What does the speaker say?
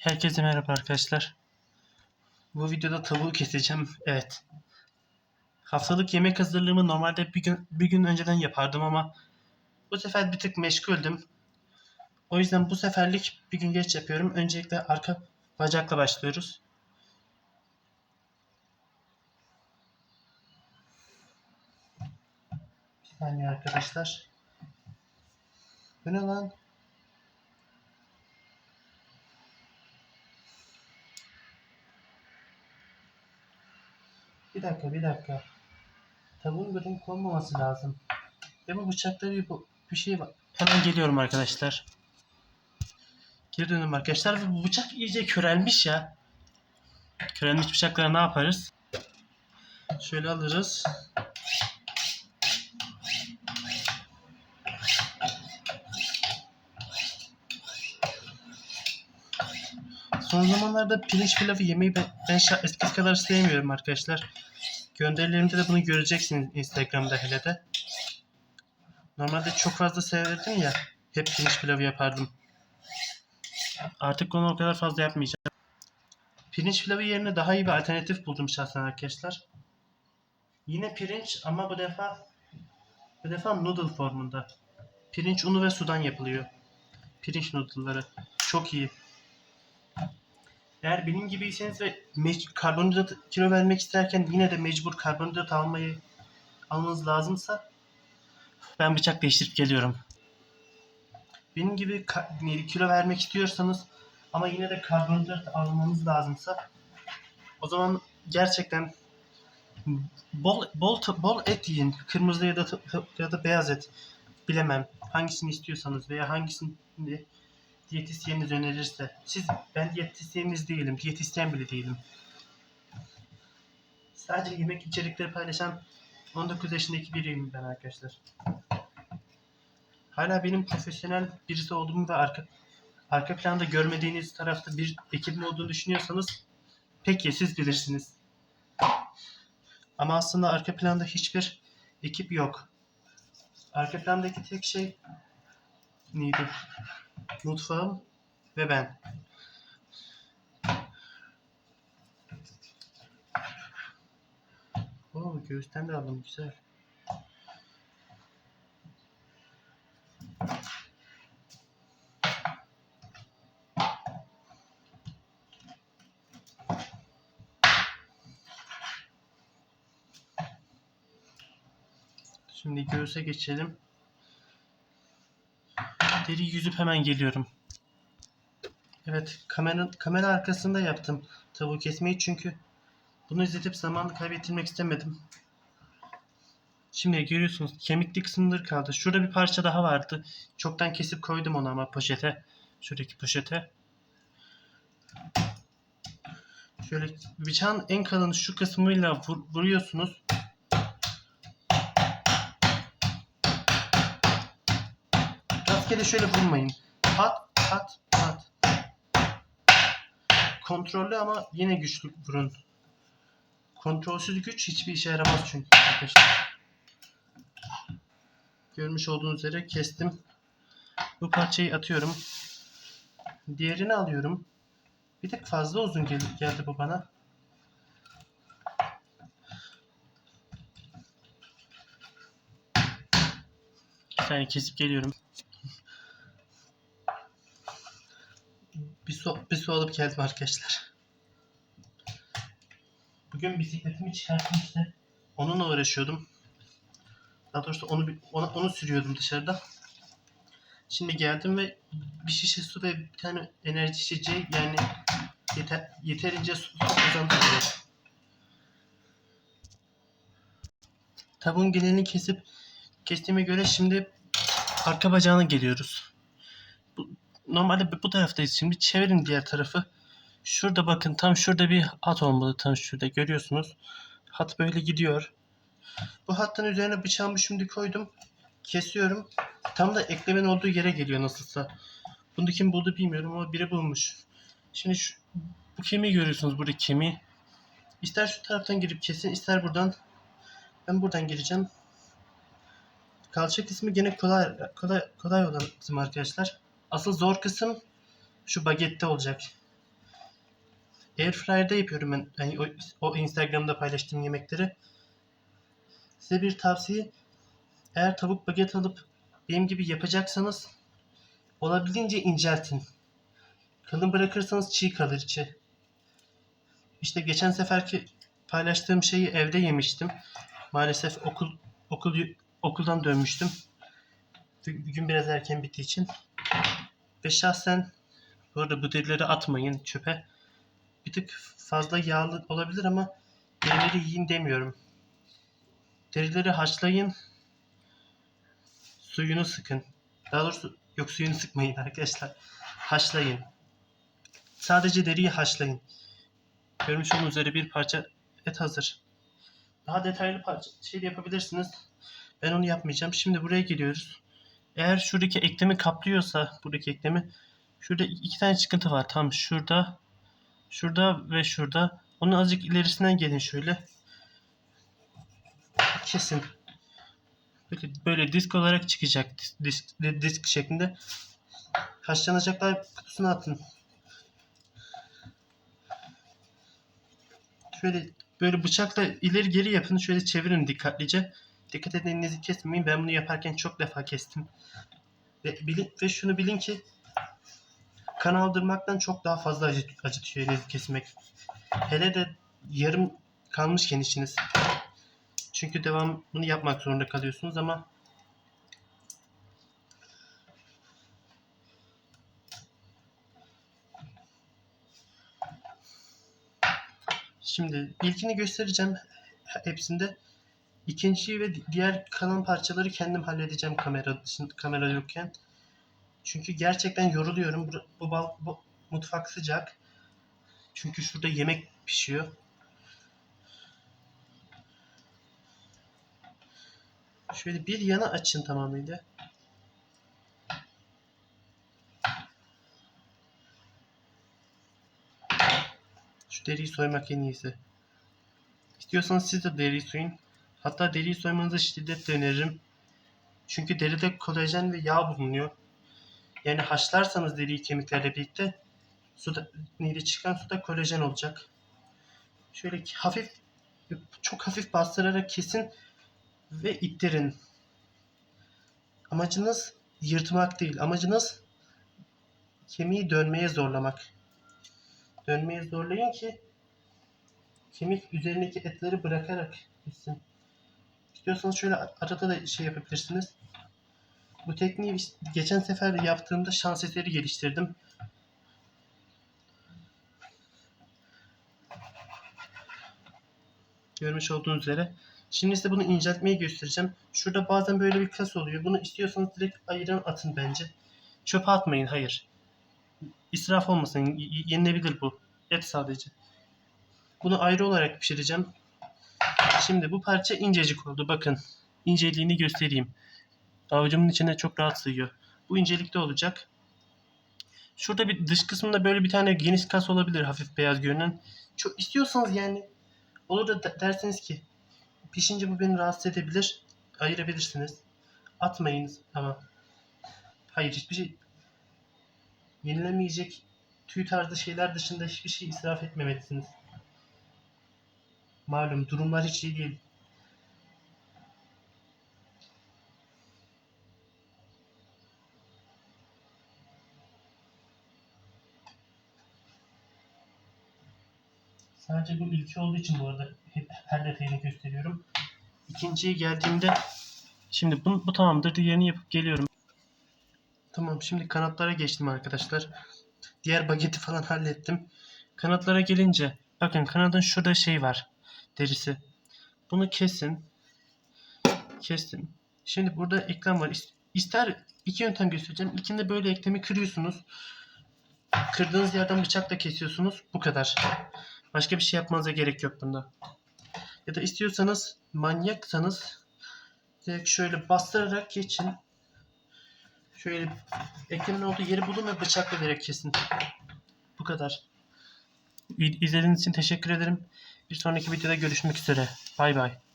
Herkese merhaba arkadaşlar. Bu videoda tavuğu keseceğim. Evet. Haftalık yemek hazırlığımı normalde bir gün bir gün önceden yapardım ama bu sefer bir tık meşguldüm. O yüzden bu seferlik bir gün geç yapıyorum. Öncelikle arka bacakla başlıyoruz. Bir saniye arkadaşlar. Bu ne lan? Bir dakika, bir dakika. Tavuğun böyle konmaması lazım. Ve bu bıçakta bir, bir şey var. Hemen geliyorum arkadaşlar. Geri dönüyorum arkadaşlar bu bıçak iyice körelmiş ya. Körelmiş bıçaklara ne yaparız? Şöyle alırız. Son zamanlarda pirinç pilavı yemeyi ben, ben eskisi kadar sevmiyorum arkadaşlar. Gönderilerimde de bunu göreceksiniz Instagram'da hele de. Normalde çok fazla severdim ya. Hep pirinç pilavı yapardım. Artık onu o kadar fazla yapmayacağım. Pirinç pilavı yerine daha iyi bir alternatif buldum şahsen arkadaşlar. Yine pirinç ama bu defa bu defa noodle formunda. Pirinç unu ve sudan yapılıyor. Pirinç noodle'ları. Çok iyi. Eğer benim gibiyseniz ve karbonhidrat kilo vermek isterken yine de mecbur karbonhidrat almayı almanız lazımsa ben bıçak değiştirip geliyorum. Benim gibi kilo vermek istiyorsanız ama yine de karbonhidrat almanız lazımsa o zaman gerçekten bol bol bol et yiyin. Kırmızı ya da ya da beyaz et. Bilemem. Hangisini istiyorsanız veya hangisini diyetisyeniniz önerirse. Siz ben diyetisyeniniz değilim. Diyetisyen bile değilim. Sadece yemek içerikleri paylaşan 19 yaşındaki biriyim ben arkadaşlar. Hala benim profesyonel birisi olduğumu ve arka arka planda görmediğiniz tarafta bir ekibim olduğunu düşünüyorsanız peki siz bilirsiniz. Ama aslında arka planda hiçbir ekip yok. Arka plandaki tek şey neydi? Mutfağım ve ben. Oo, göğüsten de aldım güzel. Şimdi göğüse geçelim. Deri yüzüp hemen geliyorum. Evet, kamera, kamera arkasında yaptım tavuğu kesmeyi çünkü bunu izletip zamanı kaybettirmek istemedim. Şimdi görüyorsunuz kemikli kısımları kaldı. Şurada bir parça daha vardı. Çoktan kesip koydum onu ama poşete. Şuradaki poşete. Şöyle bıçağın en kalın şu kısmıyla vur- vuruyorsunuz. Rastgele şöyle vurmayın. Pat pat pat. Kontrollü ama yine güçlü vurun. Kontrolsüz güç hiçbir işe yaramaz çünkü arkadaşlar. Görmüş olduğunuz üzere kestim. Bu parçayı atıyorum. Diğerini alıyorum. Bir tık fazla uzun gel geldi bu bana. Bir saniye kesip geliyorum. Bir su, bir su alıp geldim arkadaşlar. Bugün bisikletimi çıkarttım işte. Onunla uğraşıyordum. Daha doğrusu onu ona, onu sürüyordum dışarıda. Şimdi geldim ve bir şişe su ve bir tane enerji içeceği yani yeter, yeterince su kazandırıyorum. Tavuğun genelini kesip kestiğime göre şimdi arka bacağına geliyoruz. Normalde bu taraftayız şimdi. Çevirin diğer tarafı. Şurada bakın tam şurada bir hat olmalı tam şurada görüyorsunuz. Hat böyle gidiyor. Bu hattın üzerine bıçağımı şimdi koydum. Kesiyorum. Tam da eklemenin olduğu yere geliyor nasılsa. Bunu kim buldu bilmiyorum ama biri bulmuş. Şimdi şu, bu kemiği görüyorsunuz burada kemiği. İster şu taraftan girip kesin ister buradan. Ben buradan gireceğim. Kalça kısmı gene kolay kolay kolay olan kısım arkadaşlar. Asıl zor kısım şu bagette olacak. Airfryer'da yapıyorum ben yani o, o Instagram'da paylaştığım yemekleri. Size bir tavsiye. Eğer tavuk baget alıp benim gibi yapacaksanız olabildiğince inceltin. Kalın bırakırsanız çiğ kalır içi. İşte geçen seferki paylaştığım şeyi evde yemiştim. Maalesef okul okul okuldan dönmüştüm. Gün biraz erken bittiği için. Ve şahsen bu arada bu derileri atmayın çöpe. Bir tık fazla yağlı olabilir ama derileri yiyin demiyorum. Derileri haşlayın. Suyunu sıkın. Daha doğrusu yok suyunu sıkmayın arkadaşlar. Haşlayın. Sadece deriyi haşlayın. Görmüş olduğunuz üzere bir parça et hazır. Daha detaylı parça şey yapabilirsiniz. Ben onu yapmayacağım. Şimdi buraya geliyoruz. Eğer şuradaki eklemi kaplıyorsa buradaki eklemi şurada iki tane çıkıntı var. Tam şurada şurada ve şurada. Onun azıcık ilerisinden gelin şöyle. Kesin. Böyle, böyle disk olarak çıkacak. Disk, disk şeklinde. Haşlanacaklar kutusuna atın. Şöyle böyle bıçakla ileri geri yapın. Şöyle çevirin dikkatlice. Dikkat edin elinizi kesmeyin. Ben bunu yaparken çok defa kestim. Ve, bilin, ve şunu bilin ki kan aldırmaktan çok daha fazla acı, acıtıyor elinizi kesmek. Hele de yarım kalmışken içiniz. Çünkü devamını yapmak zorunda kalıyorsunuz ama Şimdi ilkini göstereceğim hepsinde. İkinciyi ve diğer kalan parçaları kendim halledeceğim kamera kamera yokken. Çünkü gerçekten yoruluyorum. Bu, bu, bu mutfak sıcak. Çünkü şurada yemek pişiyor. Şöyle bir yana açın tamamıyla. Şu deriyi soymak en iyisi. İstiyorsanız siz de deriyi soyun. Hatta deriyi soymanızı şiddetle öneririm. Çünkü deride kolajen ve yağ bulunuyor. Yani haşlarsanız deriyi kemiklerle birlikte suda, neydi çıkan suda kolajen olacak. Şöyle hafif çok hafif bastırarak kesin ve ittirin. Amacınız yırtmak değil. Amacınız kemiği dönmeye zorlamak. Dönmeye zorlayın ki kemik üzerindeki etleri bırakarak gitsin. İstiyorsanız şöyle arada da şey yapabilirsiniz. Bu tekniği geçen sefer yaptığımda şans eseri geliştirdim. Görmüş olduğunuz üzere. Şimdi size bunu inceltmeyi göstereceğim. Şurada bazen böyle bir kas oluyor. Bunu istiyorsanız direkt ayırın atın bence. Çöpe atmayın hayır. İsraf olmasın. Yenilebilir bu. Et sadece. Bunu ayrı olarak pişireceğim. Şimdi bu parça incecik oldu. Bakın. İnceliğini göstereyim. Avucumun içine çok rahat sığıyor. Bu incelikte olacak. Şurada bir dış kısmında böyle bir tane geniş kas olabilir hafif beyaz görünen. Çok istiyorsanız yani olur da de- derseniz ki pişince bu beni rahatsız edebilir. Ayırabilirsiniz. Atmayınız ama hayır hiçbir şey yenilemeyecek tüy tarzı şeyler dışında hiçbir şey israf etmemelisiniz. Malum durumlar hiç iyi değil. Sadece bu ilki olduğu için bu arada hep her detayını gösteriyorum. İkinciye geldiğimde şimdi bu, bu tamamdır. Diğerini yapıp geliyorum. Tamam şimdi kanatlara geçtim arkadaşlar. Diğer bageti falan hallettim. Kanatlara gelince bakın kanadın şurada şey var. Derisi. Bunu kesin. Kestim. Şimdi burada eklem var. İs- İster iki yöntem göstereceğim. İlkinde böyle eklemi kırıyorsunuz. Kırdığınız yerden bıçakla kesiyorsunuz. Bu kadar. Başka bir şey yapmanıza gerek yok bunda. Ya da istiyorsanız manyaksanız direkt şöyle bastırarak geçin. Şöyle eklemin olduğu yeri bulun ve bıçakla direkt kesin. Bu kadar. İzlediğiniz için teşekkür ederim. Bir sonraki videoda görüşmek üzere. Bay bay.